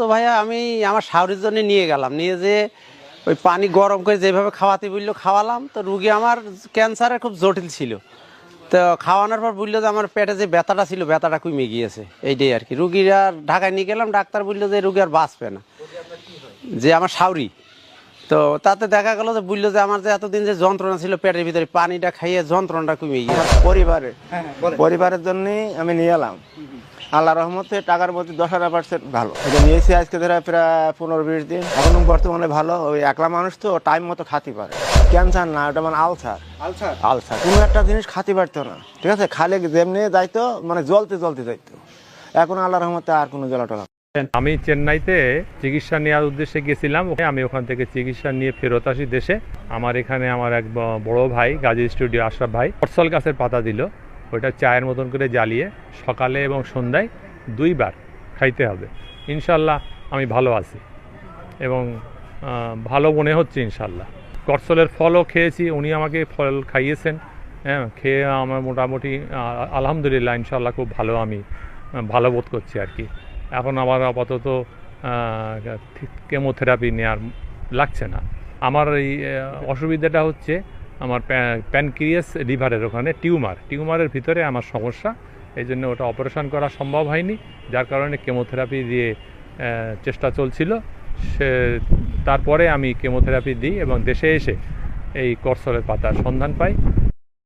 তো ভাইয়া আমি আমার শাওরির জন্য নিয়ে গেলাম। নিয়ে যে ওই পানি গরম করে যেভাবে খাওয়াতে বলল খাওয়ালাম। তো রুগী আমার ক্যান্সারে খুব জটিল ছিল। তো খাওয়ানোর পর বলল যে আমার পেটে যে ব্যথাটা ছিল ব্যথাটা কমে গিয়েছে। এইটাই আর কি রুগীরা ঢাকায় নিয়ে গেলাম ডাক্তার বলল যে রুগী আর বাঁচবে না। যে আমার শাওরি তো তাতে দেখা গেল যে বলল যে আমার যে এতদিন যে যন্ত্রণা ছিল পেটের ভিতরে পানিটা খাইয়ে যন্ত্রণাটা কমে গিয়েছে। পরিবারে পরিবারের জন্যই আমি নিয়ে এলাম। আল্লাহ রহমতে টাকার প্রতি দশ হাজার পার্সেন্ট ভালো। এটা নিয়েছি আজকে ধরে প্রায় পনেরো বিশ দিন। এখন বর্তমানে ভালো ওই একলা মানুষ তো টাইম মতো খাতে পারে। ক্যান্সার না ওটা মানে আলসার আলসার আলসার কোনো একটা জিনিস খাতে পারতো না। ঠিক আছে? খালে যেমনি যাইতো মানে জলতে জ্বলতে যাইতো। এখন আল্লাহ রহমতে আর কোনো জ্বলাটলা আমি চেন্নাইতে চিকিৎসা নেওয়ার উদ্দেশ্যে গেছিলাম। আমি ওখান থেকে চিকিৎসা নিয়ে ফেরত আসি দেশে। আমার এখানে আমার এক বড় ভাই গাজী স্টুডিও আশরাফ ভাই পটসল গাছের পাতা দিল। ওইটা চায়ের মতন করে জ্বালিয়ে সকালে এবং সন্ধ্যায় দুইবার খাইতে হবে। ইনশাল্লাহ আমি ভালো আছি এবং ভালো মনে হচ্ছে ইনশাল্লাহ। করসলের ফলও খেয়েছি, উনি আমাকে ফল খাইয়েছেন। হ্যাঁ খেয়ে আমার মোটামুটি আলহামদুলিল্লাহ ইনশাল্লাহ খুব ভালো আমি ভালো বোধ করছি আর কি। এখন আমার আপাতত কেমোথেরাপি নেওয়ার লাগছে না। আমার এই অসুবিধাটা হচ্ছে আমার প্যানক্রিয়াস লিভারের ওখানে টিউমার। টিউমারের ভিতরে আমার সমস্যা। এই জন্য ওটা অপারেশন করা সম্ভব হয়নি। যার কারণে কেমোথেরাপি দিয়ে চেষ্টা চলছিল। সে, তারপরে আমি কেমোথেরাপি দিই এবং দেশে এসে এই করসলের পাতার সন্ধান পাই।